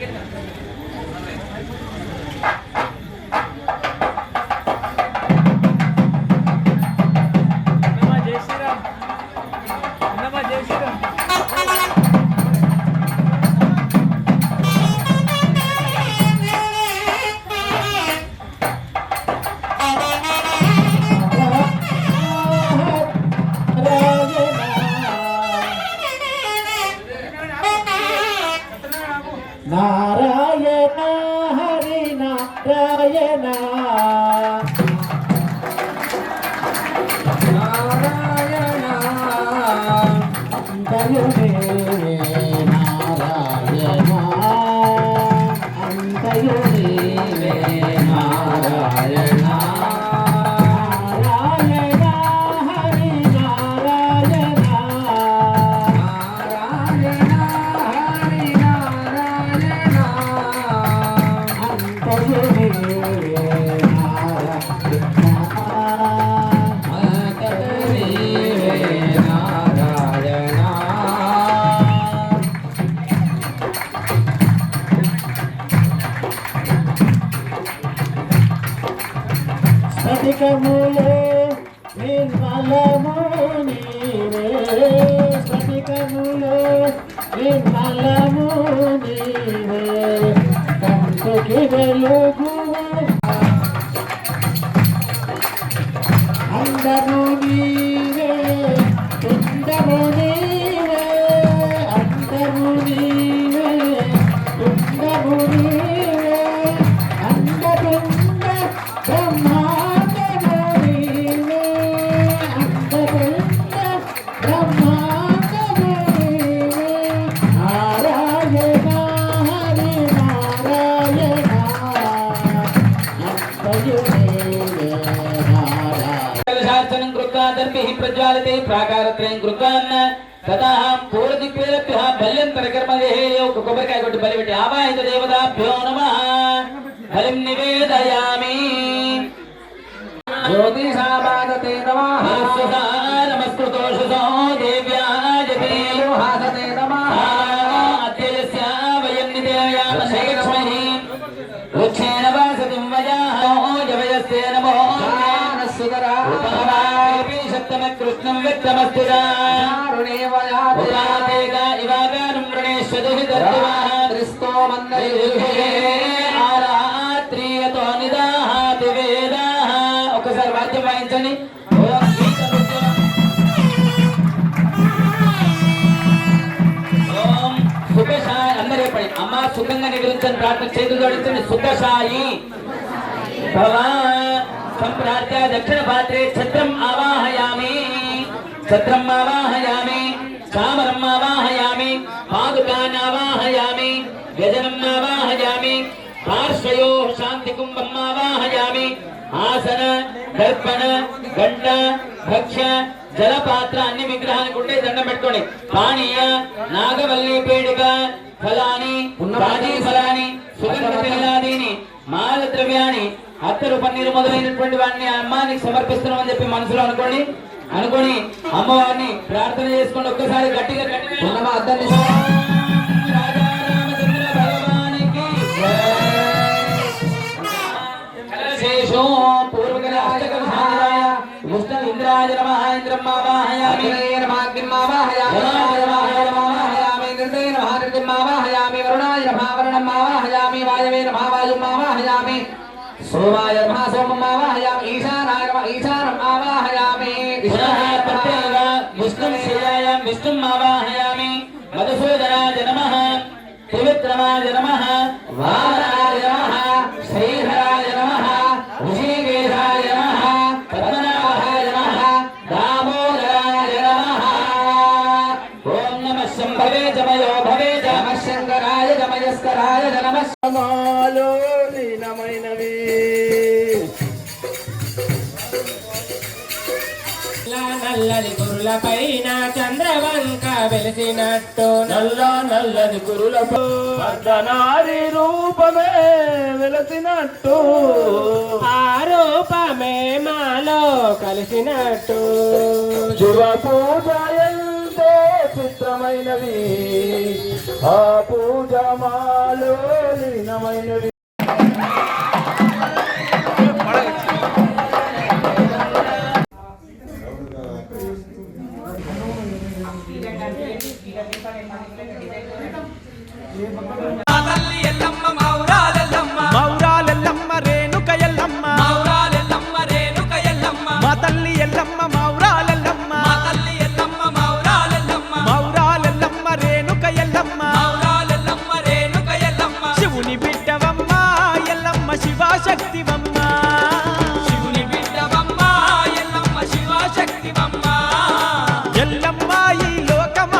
けるなら。నారాయణ స్ఫటికములే నిర్మలము నీవే. స్ఫటికములే నిర్మలము నీవే. కంటికి వెలుగు. అందరూ నీ అంతయునే నారాయణ కలశార్చనం కృత్వా దర్భిః ప్రజ్వాలితే ప్రాకారత్రయం కృత్వాన్న తదా పూర్వదిక్వేభ్యः బల్యంతరకర్మదేహే ఒక కొబ్బరికాయ కొట్టి బలి పెట్టి ఆవాహిత క్రిస్తో మందయుగే ఆరాత్రియతో నిదాహాతి వేదాహ ఒకసారి వాద్యం వాయించండి అమ్మ సుఖంగా నిద్రించని ప్రార్థన చేతులు జోడించండి సుఖశాయి భవ సంప్రార్థ్య దక్షిణ పాత్రే ఛత్రం ఆవాహయామి వ్యజనం ఆవాహయామి పార్శ్వయో శాంతి కుంభం ఆవాహయామి ఆసన దర్పణ గంట భక్ష్య జలపాత్ర అన్ని విగ్రహానికి ఉంటే దండం పెట్టుకోండి. పానీయ నాగవల్లి పేడిక ఫలాని రాజీ ఫలాని సుగంధ తైలాదీని మాల ద్రవ్యాన్ని అత్తరు పన్నీరు మొదలైనటువంటి వాటిని ఆ అమ్మానికి సమర్పిస్తున్నామని చెప్పి మనసులో అనుకోండి. అనుకొని అమ్మవారిని ప్రార్థన చేసుకోండి ఒక్కసారి గట్టిగా గట్టిగా ఉన్నమ అద్దని రాజా రామచంద్ర భగవానికి కలశేషో పూర్వకల అష్టకం సాధనాయ ముష్ట ఇంద్రాయ నమః ఇంద్రం ఆవాహయామి సోమాయ నమః సోమం ఆవాహయామి ఈశానాయ నమః ఈశానం ఆవాహయామి శ్రీయాయ విష్ణుం ఆవాహయామి. మధుసూదనాయ నమః. త్రివిక్రమాయ నమః. వామనాయ నమః. శ్రీధరాయ నమః. ఋషికేశాయ నమః. పద్మనాభాయ నమః. దామోదరాయ నమః. ఓం నమః శంభవే జమయో భవే జ. నమ శంకరాయ నమయస్కరాయ లీనమైనవి నల్లది కురుల పైన చంద్రవంక వెలిసినట్టు. నల్ల నల్లది కురులపై అర్ధనారి రూపమే వెలసినట్టు. ఆ రూపమే మాలో కలిసినట్టు. శివ పూజ ఎంత చిత్రమైనవి. ఆ పూజ మాలో లీనమైనవి.